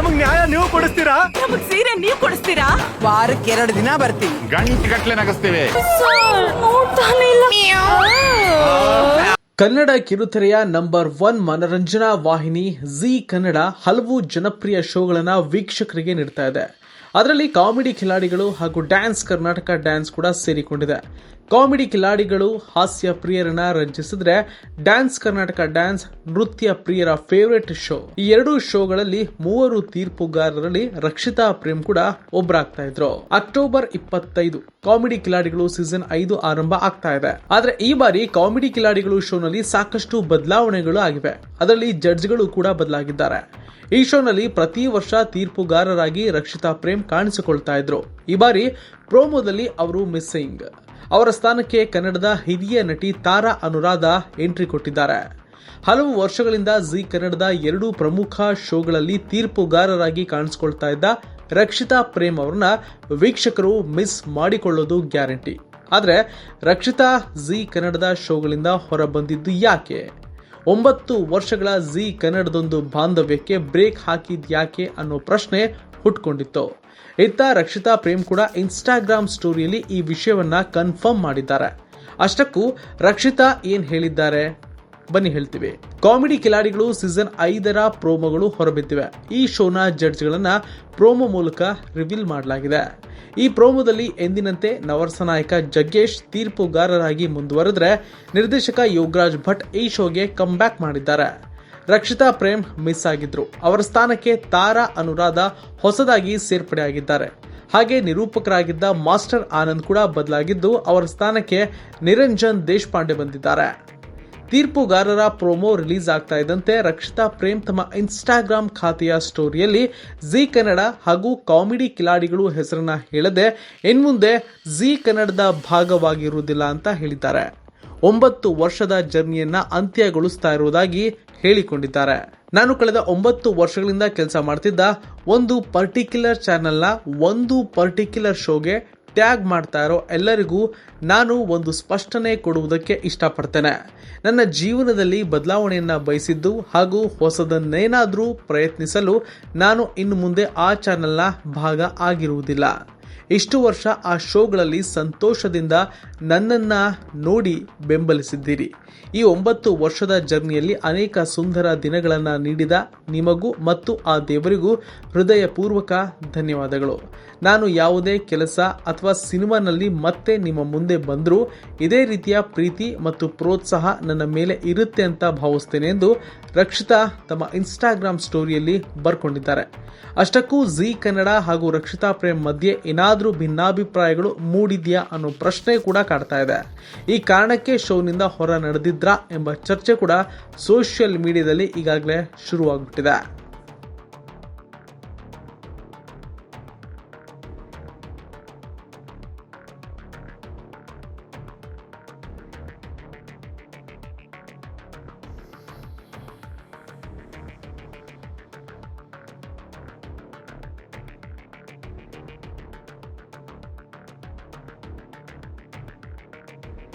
ನಮಗ್ ನ್ಯಾಯ ನೀವು ಕೊಡಿಸ್ತೀರಾ? ನಮಗ್ ಸೀರೆ ನೀವು ಕೊಡಿಸ್ತೀರಾ? ವಾರಕ್ಕೆ ಎರಡು ದಿನ ಬರ್ತೀವಿ. ಗಂಟೆ ಗಟ್ಲೆ ನಗಸ್ತೇವೆ. ಇಲ್ಲ. ಕನ್ನಡ ಕಿರುತೆರೆಯ ನಂಬರ್ ಒನ್ ಮನರಂಜನಾ ವಾಹಿನಿ ಜಿ ಕನ್ನಡ ಹಲವು ಜನಪ್ರಿಯ ಶೋಗಳನ್ನ ವೀಕ್ಷಕರಿಗೆ ನೀಡ್ತಾ ಇದೆ. ಅದರಲ್ಲಿ ಕಾಮಿಡಿ ಕಿಲಾಡಿಗಳು ಹಾಗೂ ಡ್ಯಾನ್ಸ್, ಕರ್ನಾಟಕ ಡ್ಯಾನ್ಸ್ ಕೂಡ ಸೇರಿಕೊಂಡಿದೆ. ಕಾಮಿಡಿ ಕಿಲಾಡಿಗಳು ಹಾಸ್ಯ ಪ್ರಿಯರನ್ನ ರಂಜಿಸಿದ್ರೆ ಡ್ಯಾನ್ಸ್, ಕರ್ನಾಟಕ ಡ್ಯಾನ್ಸ್ ನೃತ್ಯ ಪ್ರಿಯರ ಫೇವ್ರೆಟ್ ಶೋ ಈ ಎರಡೂ ಶೋಗಳಲ್ಲಿ ಮೂವರು ತೀರ್ಪುಗಾರರಲ್ಲಿ ರಕ್ಷಿತಾ ಪ್ರೇಮ್ ಕೂಡ ಒಬ್ಬರಾಗ್ತಾ ಇದ್ರು. ಅಕ್ಟೋಬರ್ ಇಪ್ಪತ್ತೈದು ಕಾಮಿಡಿ ಕಿಲಾಡಿಗಳು ಸೀಸನ್ ಐದು ಆರಂಭ ಆಗ್ತಾ ಇದೆ. ಆದ್ರೆ ಈ ಬಾರಿ ಕಾಮಿಡಿ ಕಿಲಾಡಿಗಳು ಶೋನಲ್ಲಿ ಸಾಕಷ್ಟು ಬದಲಾವಣೆಗಳು ಆಗಿವೆ. ಅದರಲ್ಲಿ ಜಡ್ಜ್ಗಳು ಕೂಡ ಬದಲಾಗಿದ್ದಾರೆ. ಈ ಶೋನಲ್ಲಿ ಪ್ರತಿ ವರ್ಷ ತೀರ್ಪುಗಾರರಾಗಿ ರಕ್ಷಿತಾ ಪ್ರೇಮ್ ಕಾಣಿಸಿಕೊಳ್ತಾ ಇದ್ರು. ಈ ಬಾರಿ ಪ್ರೋಮೋದಲ್ಲಿ ಅವರು ಮಿಸ್ಸಿಂಗ್. ಅವರ ಸ್ಥಾನಕ್ಕೆ ಕನ್ನಡದ ಹಿರಿಯ ನಟಿ ತಾರಾ ಅನುರಾಧ ಎಂಟ್ರಿ ಕೊಟ್ಟಿದ್ದಾರೆ. ಹಲವು ವರ್ಷಗಳಿಂದ ಜಿ ಕನ್ನಡದ ಎರಡು ಪ್ರಮುಖ ಶೋಗಳಲ್ಲಿ ತೀರ್ಪುಗಾರರಾಗಿ ಕಾಣಿಸಿಕೊಳ್ತಾ ಇದ್ದ ರಕ್ಷಿತಾ ಪ್ರೇಮ್ ಅವರನ್ನ ವೀಕ್ಷಕರು ಮಿಸ್ ಮಾಡಿಕೊಳ್ಳೋದು ಗ್ಯಾರಂಟಿ. ಆದರೆ ರಕ್ಷಿತಾ ಜಿ ಕನ್ನಡದ ಶೋಗಳಿಂದ ಹೊರಬಂದಿದ್ದು ಯಾಕೆ? ಒಂಬತ್ತು ವರ್ಷಗಳ ಜಿ ಕನ್ನಡದೊಂದು ಬಾಂಧವ್ಯಕ್ಕೆ ಬ್ರೇಕ್ ಹಾಕಿದ್ ಯಾಕೆ ಅನ್ನೋ ಪ್ರಶ್ನೆ ಹುಟ್ಕೊಂಡಿತ್ತು. ಇತ್ತ ರಕ್ಷಿತಾ ಪ್ರೇಮ್ ಕೂಡ ಇನ್ಸ್ಟಾಗ್ರಾಮ್ ಸ್ಟೋರಿಯಲ್ಲಿ ಈ ವಿಷಯವನ್ನ ಕನ್ಫರ್ಮ್ ಮಾಡಿದ್ದಾರೆ. ಅಷ್ಟಕ್ಕೂ ರಕ್ಷಿತಾ ಏನ್ ಹೇಳಿದ್ದಾರೆ? ಬನ್ನಿ ಹೇಳ್ತೀವಿ. ಕಾಮಿಡಿ ಕಿಲಾಡಿಗಳು ಸೀಸನ್ ಐದರ ಪ್ರೋಮೋಗಳು ಹೊರಬಿದ್ದಿವೆ. ಈ ಶೋನ ಜಡ್ಜ್ಗಳನ್ನ ಪ್ರೋಮೋ ಮೂಲಕ ರಿವೀಲ್ ಮಾಡಲಾಗಿದೆ. ಈ ಪ್ರೋಮೋದಲ್ಲಿ ಎಂದಿನಂತೆ ನವರ್ಸ ನಾಯಕ ಜಗ್ಗೇಶ್ ತೀರ್ಪುಗಾರರಾಗಿ ಮುಂದುವರೆದ್ರೆ ನಿರ್ದೇಶಕ ಯೋಗರಾಜ್ ಭಟ್ ಈ ಶೋಗೆ ಕಮ್ ಬ್ಯಾಕ್ ಮಾಡಿದ್ದಾರೆ. ರಕ್ಷಿತಾ ಪ್ರೇಮ್ ಮಿಸ್ ಆಗಿದ್ರು. ಅವರ ಸ್ಥಾನಕ್ಕೆ ತಾರಾ ಅನುರಾಧ ಹೊಸದಾಗಿ ಸೇರ್ಪಡೆಯಾಗಿದ್ದಾರೆ ಹಾಗೆ ನಿರೂಪಕರಾಗಿದ್ದ ಮಾಸ್ಟರ್ ಆನಂದ್ ಕೂಡ ಬದಲಾಗಿದ್ದು ಅವರ ಸ್ಥಾನಕ್ಕೆ ನಿರಂಜನ್ ದೇಶಪಾಂಡೆ ಬಂದಿದ್ದಾರೆ. ತೀರ್ಪುಗಾರರ ಪ್ರೋಮೋ ರಿಲೀಸ್ ಆಗ್ತಾ ಇದ್ದಂತೆ ರಕ್ಷಿತಾ ಪ್ರೇಮ್ ತಮ್ಮ ಇನ್ಸ್ಟಾಗ್ರಾಮ್ ಖಾತೆಯ ಸ್ಟೋರಿಯಲ್ಲಿ ಜಿ ಕನ್ನಡ ಹಾಗೂ ಕಾಮಿಡಿ ಕಿಲಾಡಿಗಳು ಹೆಸರನ್ನ ಹೇಳದೆ, ಇನ್ಮುಂದೆ ಜಿ ಕನ್ನಡದ ಭಾಗವಾಗಿರುವುದಿಲ್ಲ ಅಂತ ಹೇಳಿದ್ದಾರೆ. ಒಂಬತ್ತು ವರ್ಷದ ಜರ್ನಿಯನ್ನ ಅಂತ್ಯಗೊಳಿಸ್ತಾ ಇರುವುದಾಗಿ ಹೇಳಿಕೊಂಡಿದ್ದಾರೆ. ನಾನು ಕಳೆದ ಒಂಬತ್ತು ವರ್ಷಗಳಿಂದ ಕೆಲಸ ಮಾಡ್ತಿದ್ದ ಒಂದು ಪರ್ಟಿಕ್ಯುಲರ್ ಚಾನೆಲ್ನ ಒಂದು ಪರ್ಟಿಕ್ಯುಲರ್ ಶೋಗೆ ಟ್ಯಾಗ್ ಮಾಡ್ತಾ ಇರೋ ಎಲ್ಲರಿಗೂ ನಾನು ಒಂದು ಸ್ಪಷ್ಟನೆ ಕೊಡುವುದಕ್ಕೆ ಇಷ್ಟಪಡ್ತೇನೆ. ನನ್ನ ಜೀವನದಲ್ಲಿ ಬದಲಾವಣೆಯನ್ನು ಬಯಸಿದ್ದು ಹಾಗೂ ಹೊಸದನ್ನೇನಾದರೂ ಪ್ರಯತ್ನಿಸಲು ನಾನು ಇನ್ನು ಮುಂದೆ ಆ ಚಾನೆಲ್ನ ಭಾಗ ಆಗಿರುವುದಿಲ್ಲ. ಇಷ್ಟು ವರ್ಷ ಆ ಶೋಗಳಲ್ಲಿ ಸಂತೋಷದಿಂದ ನನ್ನನ್ನು ನೋಡಿ ಬೆಂಬಲಿಸಿದ್ದೀರಿ. ಈ ಒಂಬತ್ತು ವರ್ಷದ ಜರ್ನಿಯಲ್ಲಿ ಅನೇಕ ಸುಂದರ ದಿನಗಳನ್ನು ನೀಡಿದ ನಿಮಗೂ ಮತ್ತು ಆ ದೇವರಿಗೂ ಹೃದಯಪೂರ್ವಕ ಧನ್ಯವಾದಗಳು. ನಾನು ಯಾವುದೇ ಕೆಲಸ ಅಥವಾ ಸಿನಿಮಾನಲ್ಲಿ ಮತ್ತೆ ನಿಮ್ಮ ಮುಂದೆ ಬಂದರೂ ಇದೇ ರೀತಿಯ ಪ್ರೀತಿ ಮತ್ತು ಪ್ರೋತ್ಸಾಹ ನನ್ನ ಮೇಲೆ ಇರುತ್ತೆ ಅಂತ ಭಾವಿಸ್ತೇನೆ ಎಂದು ರಕ್ಷಿತಾ ತಮ್ಮ ಇನ್ಸ್ಟಾಗ್ರಾಮ್ ಸ್ಟೋರಿಯಲ್ಲಿ ಬರ್ಕೊಂಡಿದ್ದಾರೆ. ಅಷ್ಟಕ್ಕೂ ಜಿ ಕನ್ನಡ ಹಾಗೂ ರಕ್ಷಿತಾ ಪ್ರೇಮ್ ಮಧ್ಯೆ ಏನಾದರೂ ಭಿನ್ನಾಭಿಪ್ರಾಯಗಳು ಮೂಡಿದೆಯಾ ಅನ್ನೋ ಪ್ರಶ್ನೆ ಕೂಡ ಕಾಡ್ತಾ ಇದೆ. ಈ ಕಾರಣಕ್ಕೆ ಶೋನಿಂದ ಹೊರ ನಡೆದಿದ್ರಾ ಎಂಬ ಚರ್ಚೆ ಕೂಡ ಸೋಷಿಯಲ್ ಮೀಡಿಯಾದಲ್ಲಿ ಈಗಾಗಲೇ ಶುರುವಾಗ್ಬಿಟ್ಟಿದೆ.